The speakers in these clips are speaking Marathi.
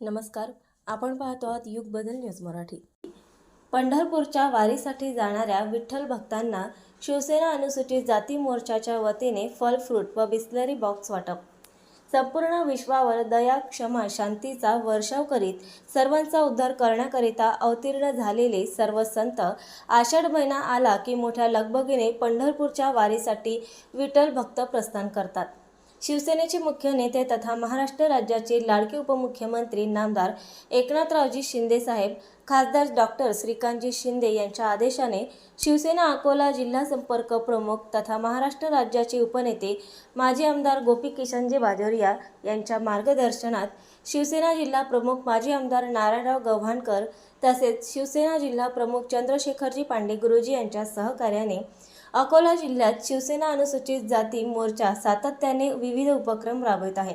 नमस्कार आपण पाहतो आहात युग बदल न्यूज मराठी. पंढरपूरच्या वारीसाठी जाणाऱ्या विठ्ठल भक्तांना शिवसेना अनुसूचित जाती मोर्चाच्या वतीने फल फ्रूट व बिस्लरी बॉक्स वाटप. संपूर्ण विश्वावर दया क्षमा शांतीचा वर्षाव करीत सर्वांचा उद्धार करण्याकरिता अवतीर्ण झालेले सर्व संत आषाढ महिना आला की मोठ्या लगबगीने पंढरपूरच्या वारीसाठी विठ्ठल भक्त प्रस्थान करतात. शिवसेनेचे मुख्य नेते तथा महाराष्ट्र राज्याचे लाडके उपमुख्यमंत्री नामदार एकनाथरावजी शिंदे साहेब खासदार डॉक्टर श्रीकांतजी शिंदे यांच्या आदेशाने शिवसेना अकोला जिल्हा संपर्क प्रमुख तथा महाराष्ट्र राज्याचे उपनेते माजी आमदार गोपी किशनजी बाजोरिया यांच्या मार्गदर्शनात शिवसेना जिल्हा प्रमुख माजी आमदार नारायणराव गव्हाणकर तसेच शिवसेना जिल्हा प्रमुख चंद्रशेखरजी पांडे गुरुजी यांच्या सहकार्याने अकोला जिल्ह्यात शिवसेना अनुसूचित जाती मोर्चा सातत्याने विविध उपक्रम राबवित आहे.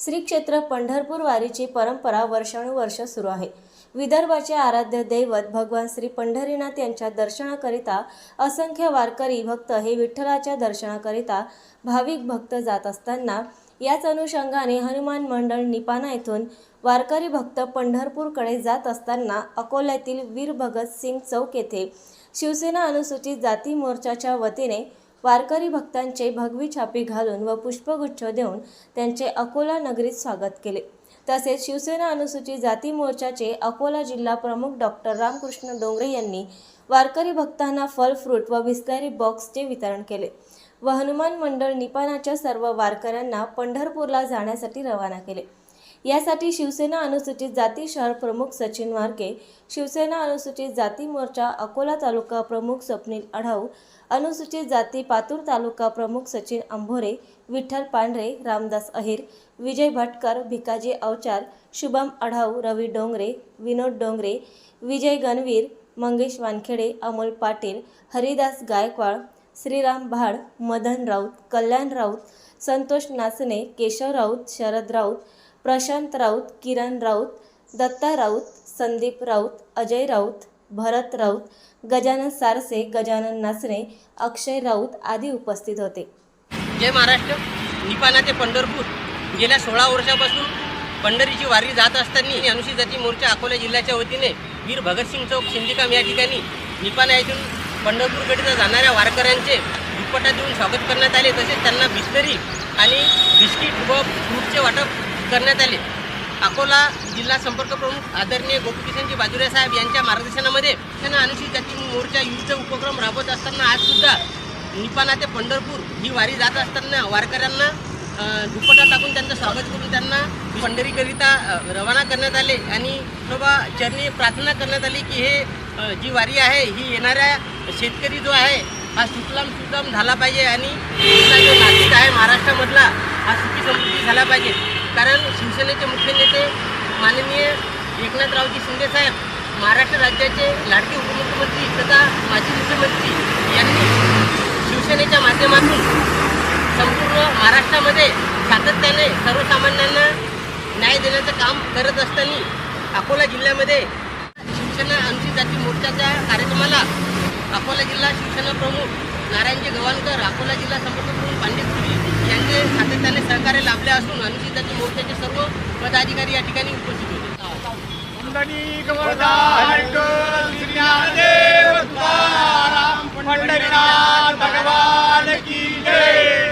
श्री क्षेत्र पंढरपूर वारीची परंपरा वर्षानुवर्ष सुरू आहे. विदर्भाचे आराध्य दैवत भगवान श्री पंढरीनाथ यांच्या दर्शनाकरिता असंख्य वारकरी भक्त हे विठ्ठलाच्या दर्शनाकरिता भाविक भक्त जात असताना याच अनुषंगाने हनुमान मंडळ निपाणा येथून वारकरी भक्त पंढरपूरकडे जात असताना अकोल्यातील वीर भगत सिंग चौक येथे शिवसेना अनुसूचित जाती मोर्चाच्या वतीने वारकरी भक्तांचे भगवी छापी घालून व पुष्पगुच्छ देऊन त्यांचे अकोला नगरीत स्वागत केले. तसेच शिवसेना अनुसूचित जाती मोर्चाचे अकोला जिल्हा प्रमुख डॉक्टर रामकृष्ण डोंगरे यांनी वारकरी भक्तांना फल फ्रूट व बिस्लरी बॉक्सचे वितरण केले. व हनुमान मंडळ निपाणाच्या सर्व वारकऱ्यांना पंढरपूरला जाण्यासाठी रवाना केले. यासाठी शिवसेना अनुसूचित जाती शहर प्रमुख सचिन वारके शिवसेना अनुसूचित जाती मोर्चा अकोला तालुका प्रमुख स्वप्नील आढाऊ अनुसूचित जाती पातूर तालुका प्रमुख सचिन अंभोरे विठ्ठल पांढरे रामदास अहिर विजय भटकर भिकाजी अवचार शुभम आढाऊ रवी डोंगरे विनोद डोंगरे विजय गणवीर मंगेश वानखेडे अमोल पाटील हरिदास गायकवाड श्रीराम भाड मदन राऊत कल्याण राऊत संतोष नाचणे केशव राऊत शरद राऊत प्रशांत राऊत किरण राऊत दत्ता राऊत संदीप राऊत अजय राऊत भरत राऊत गजानन सारसे गजानन नाचणे अक्षय राऊत आदी उपस्थित होते. जय महाराष्ट्र. निपाणा ते पंढरपूर. गेल्या सोळा वर्षापासून पंढरीची वारी जात असताना अनुसूचित जाती मोर्चा अकोला जिल्ह्याच्या वतीने वीर भगतसिंग चौक सिंधिकाम या ठिकाणी निपाणा येथून पंढरपूरकडे जाणाऱ्या वारकऱ्यांचे दुपटा देऊन स्वागत करण्यात आले. तसेच त्यांना बिस्लरी आणि बिस्किट व फ्रूटचे वाटप करण्यात आले. अकोला जिल्हा संपर्क प्रमुख आदरणीय गोपकिशनजी बाजुरे साहेब यांच्या मार्गदर्शनामध्ये त्यांना अनुसूचित जाती मोर्चा युद्ध उपक्रम राबवत असताना आजसुद्धा निपाणा ते पंढरपूर ही वारी जात असताना वारकऱ्यांना दुपटा दुपट्टा टाकून त्यांचं स्वागत करून त्यांना पंढरीकरिता रवाना करण्यात आले आणि बाबा चरणी प्रार्थना करण्यात आली की हे जी वारी आहे ही येणाऱ्या शेतकरी जो आहे हा सुकलाम सुकलाम झाला पाहिजे आणि जो नागरिक आहे महाराष्ट्रामधला हा सुखी समृद्धी झाला पाहिजे. कारण शिवसेनेचे मुख्य नेते माननीय एकनाथरावजी शिंदे साहेब महाराष्ट्र राज्याचे लाडके उपमुख्यमंत्री तथा माजी मुख्यमंत्री यांनी शिवसेनेच्या माध्यमातून संपूर्ण महाराष्ट्रामध्ये सातत्याने सर्वसामान्यांना न्याय देण्याचं काम करत असताना अकोला जिल्ह्यामध्ये शिवसेना अनुसूचित जाती मोर्चाच्या कार्यक्रमाला अकोला जिल्हा शिवसेना प्रमुख नारायणजी गव्हाणकर अकोला जिल्हा संपर्क प्रमुख पांडे यांचे सातत्याने सहकार्य लाभले असून अनुसूचित जाती मोर्चाचे सर्व पदाधिकारी या ठिकाणी उपस्थित होते. भगवान की जय.